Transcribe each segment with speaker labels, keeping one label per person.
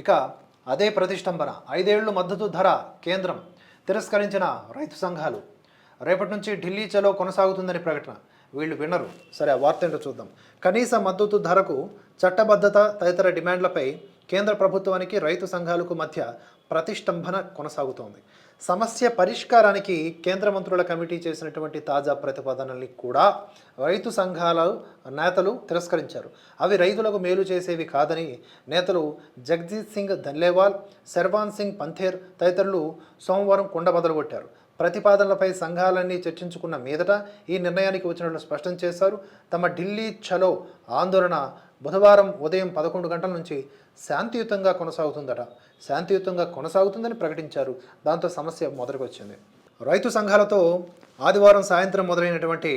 Speaker 1: ఇక అదే ప్రతిష్టంభన ఐదేళ్ళు మద్దతు ధర కేంద్రం తిరస్కరించిన రైతు సంఘాలు. రేపటి నుంచి ఢిల్లీ చలో కొనసాగుతుందని ప్రకటన. వీళ్ళు వినరు సరే ఆ వార్త ఏంటో చూద్దాం. కనీస మద్దతు ధరకు చట్టబద్ధత తదితర డిమాండ్లపై కేంద్ర ప్రభుత్వానికి రైతు సంఘాలకు మధ్య ప్రతిష్టంభన కొనసాగుతోంది. సమస్య పరిష్కారానికి కేంద్ర మంత్రుల కమిటీ చేసినటువంటి తాజా ప్రతిపాదనల్ని కూడా రైతు సంఘాల నేతలు తిరస్కరించారు. అవి రైతులకు మేలు చేసేవి కాదని నేతలు జగదీత్ సింగ్ ధన్లేవాల్ శర్వాన్ సింగ్ పంథేర్ తదితరులు సోమవారం కుండ బదలుగొట్టారు ప్రతిపాదనలపై సంఘాలన్నీ చర్చించుకున్న మీదట ఈ నిర్ణయానికి వచ్చినట్లు స్పష్టం చేశారు. తమ ఢిల్లీ చలో ఆందోళన బుధవారం ఉదయం పదకొండు గంటల నుంచి శాంతియుతంగా కొనసాగుతుందట. శాంతియుతంగా కొనసాగుతుందని ప్రకటించారు. దాంతో సమస్య మొదటికొచ్చింది రైతు సంఘాలతో ఆదివారం సాయంత్రం మొదలైనటువంటి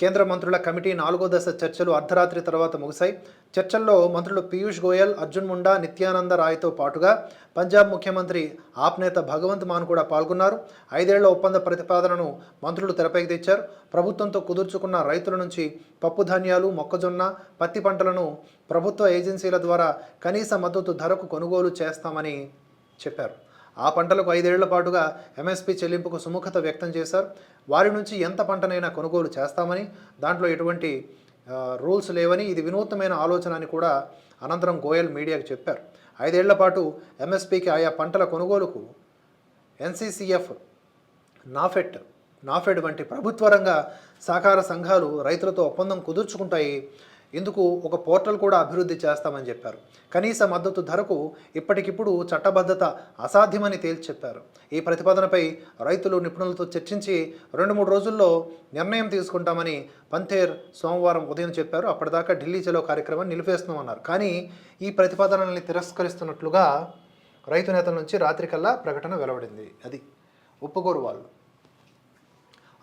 Speaker 1: కేంద్ర మంత్రుల కమిటీ నాలుగో దశ చర్చలు అర్ధరాత్రి తర్వాత ముగిశాయి. చర్చల్లో మంత్రులు పీయూష్ గోయల్ అర్జున్ ముండా నిత్యానంద రాయ్తో పాటుగా పంజాబ్ ముఖ్యమంత్రి ఆప్ నేత భగవంత్ మాన్ కూడా పాల్గొన్నారు. ఐదేళ్ళ ఒప్పంద ప్రతిపాదనను మంత్రులు తెరపైకి తెచ్చారు. ప్రభుత్వంతో కుదుర్చుకున్న రైతుల నుంచి పప్పు ధాన్యాలు మొక్కజొన్న పత్తి పంటలను ప్రభుత్వ ఏజెన్సీల ద్వారా కనీస మద్దతు ధరకు కొనుగోలు చేస్తామని చెప్పారు. ఆ పంటలకు ఐదేళ్ళ పాటుగా ఎంఎస్పీ చెల్లింపుకు సుముఖత వ్యక్తం చేశారు. వారి నుంచి ఎంత పంటనైనా కొనుగోలు చేస్తామని దాంట్లో ఎటువంటి రూల్స్ లేవని ఇది వినూత్నమైన ఆలోచన అని కూడా అనంతరం గోయల్ మీడియాకు చెప్పారు. ఐదేళ్ళ పాటు ఎంఎస్పీకి ఆయా పంటల కొనుగోలుకు ఎన్సీసీఎఫ్ నాఫెట్ నాఫెడ్ వంటి ప్రభుత్వ రంగ సహకార సంఘాలు రైతులతో ఒప్పందం కుదుర్చుకుంటాయి. ఇందుకు ఒక పోర్టల్ కూడా అభివృద్ధి చేస్తామని చెప్పారు. కనీస మద్దతు ధరకు ఇప్పటికిప్పుడు చట్టబద్ధత అసాధ్యమని తేల్చి చెప్పారు ఈ ప్రతిపాదనపై రైతులు నిపుణులతో చర్చించి రెండు మూడు రోజుల్లో నిర్ణయం తీసుకుంటామని పంథేర్ సోమవారం ఉదయం చెప్పారు. అప్పటిదాకా ఢిల్లీ చలో కార్యక్రమాన్ని నిలిపేస్తున్నామన్నారు. కానీ ఈ ప్రతిపాదనల్ని తిరస్కరిస్తున్నట్లుగా రైతు నేతల నుంచి రాత్రికల్లా ప్రకటన వెలువడింది. అది ఒప్పుకోరు వాళ్ళు.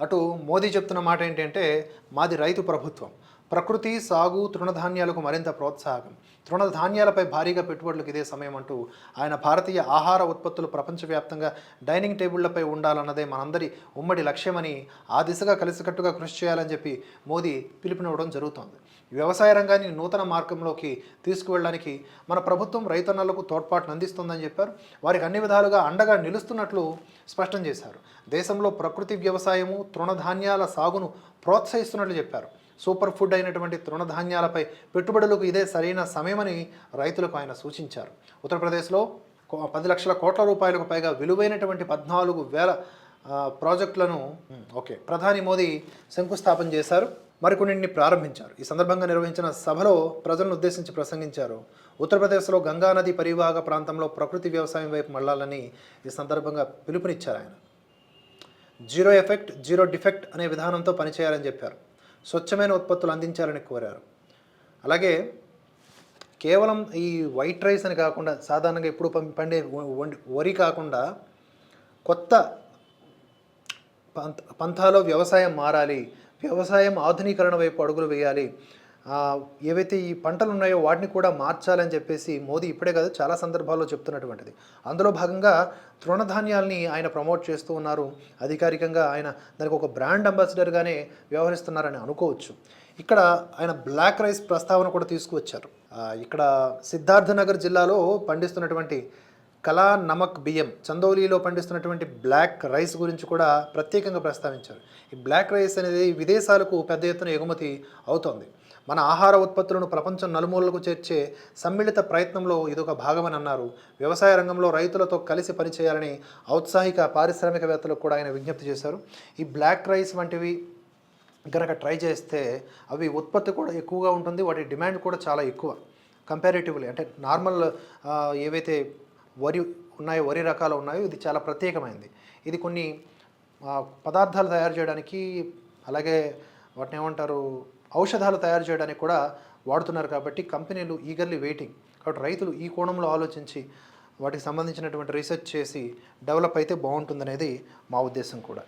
Speaker 1: అటు మోదీ చెప్తున్న మాట ఏంటంటే మాది రైతు ప్రభుత్వం. ప్రకృతి సాగు తృణధాన్యాలకు మరింత ప్రోత్సాహకం. తృణధాన్యాలపై భారీగా పెట్టుబడులకు ఇదే సమయం అంటూ ఆయన భారతీయ ఆహార ఉత్పత్తులు ప్రపంచవ్యాప్తంగా డైనింగ్ టేబుళ్ళపై ఉండాలన్నదే మనందరి ఉమ్మడి లక్ష్యమని ఆ దిశగా కలిసికట్టుగా కృషి చేయాలని చెప్పి మోదీ పిలుపునివ్వడం జరుగుతోంది. వ్యవసాయ రంగాన్ని నూతన మార్గంలోకి తీసుకువెళ్ళడానికి మన ప్రభుత్వం రైతన్నలకు తోడ్పాటును అందిస్తుందని చెప్పారు. వారికి అన్ని విధాలుగా అండగా నిలుస్తున్నట్లు స్పష్టం చేశారు. దేశంలో ప్రకృతి వ్యవసాయము తృణధాన్యాల సాగును ప్రోత్సహిస్తున్నట్లు చెప్పారు. సూపర్ ఫుడ్ అయినటువంటి తృణధాన్యాలపై పెట్టుబడులకు ఇదే సరైన సమయమని రైతులకు ఆయన సూచించారు. ఉత్తరప్రదేశ్లో కో- పది లక్షల కోట్ల రూపాయలకు పైగా విలువైనటువంటి పద్నాలుగు వేల ప్రాజెక్టులను ఓకే ప్రధాని మోదీ శంకుస్థాపన చేశారు. మరికొన్నింటిని ప్రారంభించారు. ఈ సందర్భంగా నిర్వహించిన సభలో ప్రజలను ఉద్దేశించి ప్రసంగించారు. ఉత్తరప్రదేశ్లో గంగానది పరివాహక ప్రాంతంలో ప్రకృతి వ్యవసాయం వైపు మళ్ళాలని ఈ సందర్భంగా పిలుపునిచ్చారు ఆయన. జీరో ఎఫెక్ట్ జీరో డిఫెక్ట్ అనే విధానంతో పనిచేయాలని చెప్పారు. స్వచ్ఛమైన ఉత్పత్తులు అందించాలని కోరారు. అలాగే కేవలం ఈ వైట్ రైస్ అని కాకుండా సాధారణంగా ఎప్పుడు పండే వండి- వరి కాకుండా కొత్త పంథాలో వ్యవసాయం మారాలి వ్యవసాయం ఆధునీకరణ వైపు అడుగులు వేయాలి. ఏవైతే ఈ పంటలు ఉన్నాయో వాటిని కూడా మార్చాలని చెప్పేసి మోదీ ఇప్పుడే కాదు చాలా సందర్భాల్లో చెప్తున్నటువంటిది. అందులో భాగంగా తృణధాన్యాల్ని ఆయన ప్రమోట్ చేస్తూ ఉన్నారు. అధికారికంగా ఆయన దానికి ఒక బ్రాండ్ అంబాసిడర్గానే వ్యవహరిస్తున్నారని అనుకోవచ్చు. ఇక్కడ ఆయన బ్లాక్ రైస్ ప్రస్తావన కూడా తీసుకువచ్చారు. ఇక్కడ సిద్ధార్థనగర్ జిల్లాలో పండిస్తున్నటువంటి కళా నమక్ బియ్యం. చందౌలీలో పండిస్తున్నటువంటి బ్లాక్ రైస్ గురించి కూడా ప్రత్యేకంగా ప్రస్తావించారు. ఈ బ్లాక్ రైస్ అనేది విదేశాలకు పెద్ద ఎత్తున ఎగుమతి అవుతోంది. మన ఆహార ఉత్పత్తులను ప్రపంచం నలుమూలలకు చేర్చే సమ్మిళిత ప్రయత్నంలో ఇదొక భాగమని అన్నారు. వ్యవసాయ రంగంలో రైతులతో కలిసి పనిచేయాలని ఔత్సాహిక పారిశ్రామికవేత్తలకు కూడా ఆయన విజ్ఞప్తి చేశారు. ఈ బ్లాక్ రైస్ వంటివి గనక ట్రై చేస్తే అవి ఉత్పత్తి కూడా ఎక్కువగా ఉంటుంది. వాటి డిమాండ్ కూడా చాలా ఎక్కువ. కంపారిటివ్లీ అంటే నార్మల్ ఏవైతే వరి ఉన్నాయో వరి రకాలు ఉన్నాయో. ఇది చాలా ప్రత్యేకమైనది ఇది కొన్ని పదార్థాలు తయారు చేయడానికి అలాగే వాటిని ఏమంటారు ఔషధాలు తయారు చేయడానికి కూడా వాడుతున్నారు కాబట్టి కంపెనీలు ఈగర్లీ వెయిటింగ్. కాబట్టి రైతులు ఈ కోణంలో ఆలోచించి వాటికి సంబంధించినటువంటి రీసెర్చ్ చేసి డెవలప్ అయితే బాగుంటుందనేది మా ఉద్దేశం కూడా.